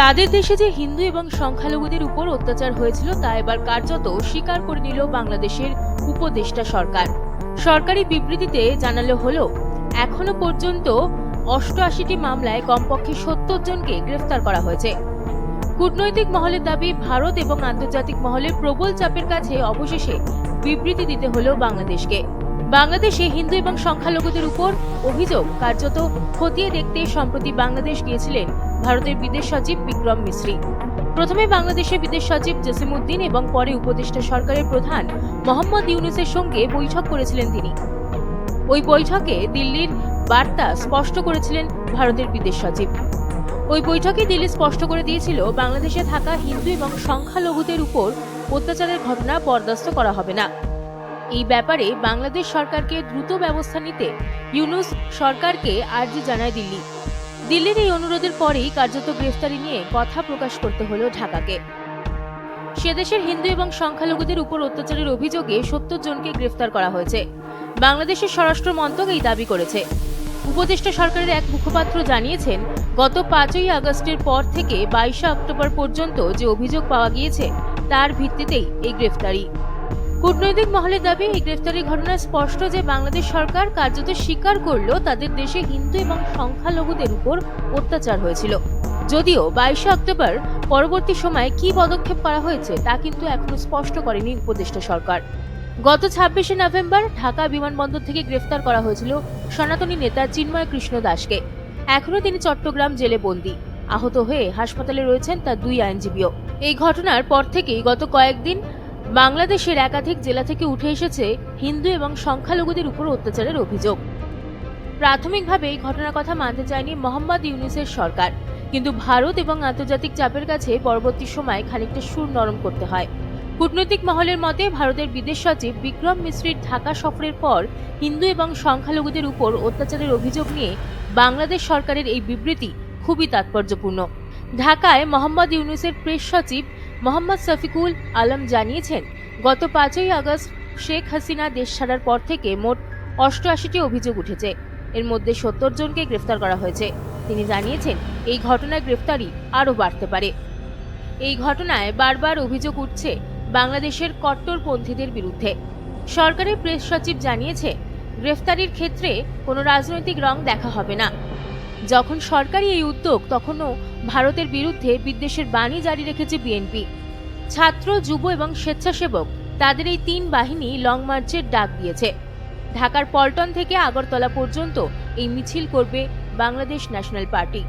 তাদের দেশে যে হিন্দু এবং সংখ্যালঘুদের উপর অত্যাচার হয়েছিল, তা এবার কার্যত স্বীকার করে নিল বাংলাদেশের উপদেষ্টা সরকার। সরকারি বিবৃতিতে জানালো হলো, এখনও পর্যন্ত অষ্টআশিটি মামলায় কমপক্ষে সত্তর জনকে গ্রেফতার করা হয়েছে। কূটনৈতিক মহলের দাবি, ভারত এবং আন্তর্জাতিক মহলের প্রবল চাপের কাছে অবশেষে বিবৃতি দিতে হলো বাংলাদেশকে। বাংলাদেশে হিন্দু এবং সংখ্যালঘুদের উপর অভিযোগ কার্যত খতিয়ে দেখতে সম্প্রতি বাংলাদেশ গিয়েছিলেন ভারতের বিদেশ সচিব বিক্রম মিশ্রি। প্রথমে বাংলাদেশের বিদেশ সচিব জসিমউদ্দিন এবং পরে উপদেষ্টা সরকারের প্রধান মোহাম্মদ ইউনুসের সঙ্গে বৈঠক করেছিলেন তিনি। ওই বৈঠকে দিল্লির বার্তা স্পষ্ট করেছিলেন ভারতের বিদেশ সচিব। ওই বৈঠকে দিল্লি স্পষ্ট করে দিয়েছিল, বাংলাদেশে থাকা হিন্দু এবং সংখ্যালঘুদের উপর অত্যাচারের ঘটনা বরদাস্ত করা হবে না। এই ব্যাপারে বাংলাদেশ সরকারকে দ্রুত ব্যবস্থা নিতে ইউনুস সরকারকে আর্জি জানায় দিল্লি। দিল্লির এই অনুরোধের পরেই কার্যত গ্রেফতারি নিয়ে কথা প্রকাশ করতে হলো ঢাকাকে। সে দেশের হিন্দু এবং সংখ্যালঘুদের উপর অত্যাচারের অভিযোগে সত্তর জনকে গ্রেফতার করা হয়েছে। বাংলাদেশের স্বরাষ্ট্র মন্ত্রক এই দাবি করেছে। উপদেষ্টা সরকারের এক মুখপাত্র জানিয়েছেন, গত পাঁচই আগস্টের পর থেকে বাইশে অক্টোবর পর্যন্ত যে অভিযোগ পাওয়া গিয়েছে, তার ভিত্তিতেই এই গ্রেফতারি। কূটনৈতিক মহলের দাবি, এই গ্রেফতারি ঘটনা স্পষ্ট যে বাংলাদেশ সরকার কার্যত স্বীকার করল তাদের দেশে হিন্দু এবং সংখ্যালঘুদের উপর অত্যাচার হয়েছিল। যদিও বাইশে অক্টোবর পরবর্তী সময়ে কি পদক্ষেপ করা হয়েছে তা কিন্তু এখনও স্পষ্ট করেনি উপদেষ্টা সরকার। গত ছাব্বিশে নভেম্বর ঢাকা বিমানবন্দর থেকে গ্রেফতার করা হয়েছিল সনাতনী নেতা চিন্ময় কৃষ্ণ দাসকে। এখনও তিনি চট্টগ্রাম জেলে বন্দী। আহত হয়ে হাসপাতালে রয়েছেন তার দুই আইনজীবীও। এই ঘটনার পর থেকেই গত কয়েকদিন বাংলাদেশের একাধিক জেলা থেকে উঠে এসেছে হিন্দু এবং সংখ্যালঘুদের উপর অত্যাচারের অভিযোগ। প্রাথমিকভাবে এই ঘটনার কথা মানতে চায়নি মোহাম্মদ ইউনিসের সরকার। কিন্তু ভারত এবং আন্তর্জাতিক চাপের কাছে পরবর্তী সময় খানিকটা সুর নরম করতে হয়। কূটনৈতিক মহলের মতে, ভারতের বিদেশ সচিব বিক্রম মিশ্রির ঢাকা সফরের পর হিন্দু এবং সংখ্যালঘুদের উপর অত্যাচারের অভিযোগ নিয়ে বাংলাদেশ সরকারের এই বিবৃতি খুবই তাৎপর্যপূর্ণ। ঢাকায় মোহাম্মদ ইউনুসের প্রেস সচিব মোহাম্মদ শফিকুল আলম জানিয়েছেন, গত পাঁচই আগস্ট শেখ হাসিনা দেশ ছাড়ার পর থেকে মোট অষ্টআশিটি অভিযোগ উঠেছে। এর মধ্যে সত্তর জনকে গ্রেফতার করা হয়েছে। তিনি জানিয়েছেন, এই ঘটনায় গ্রেফতারি আরও বাড়তে পারে। এই ঘটনায় বারবার অভিযোগ উঠছে বাংলাদেশের কট্টরপন্থীদের বিরুদ্ধে। সরকারের প্রেস সচিব জানিয়েছে, গ্রেফতারির ক্ষেত্রে কোনো রাজনৈতিক রং দেখা হবে না। যখন সরকারি এই উদ্যোগ তখনও ভারতের বিরুদ্ধে বিদ্বেষের বাণী জারি রেখেছে বিএনপি। ছাত্র, যুব এবং স্বেচ্ছাসেবক তাদের এই তিন বাহিনী লং মার্চের ডাক দিয়েছে। ঢাকার পল্টন থেকে আগরতলা পর্যন্ত এই মিছিল করবে বাংলাদেশ ন্যাশনাল পার্টি।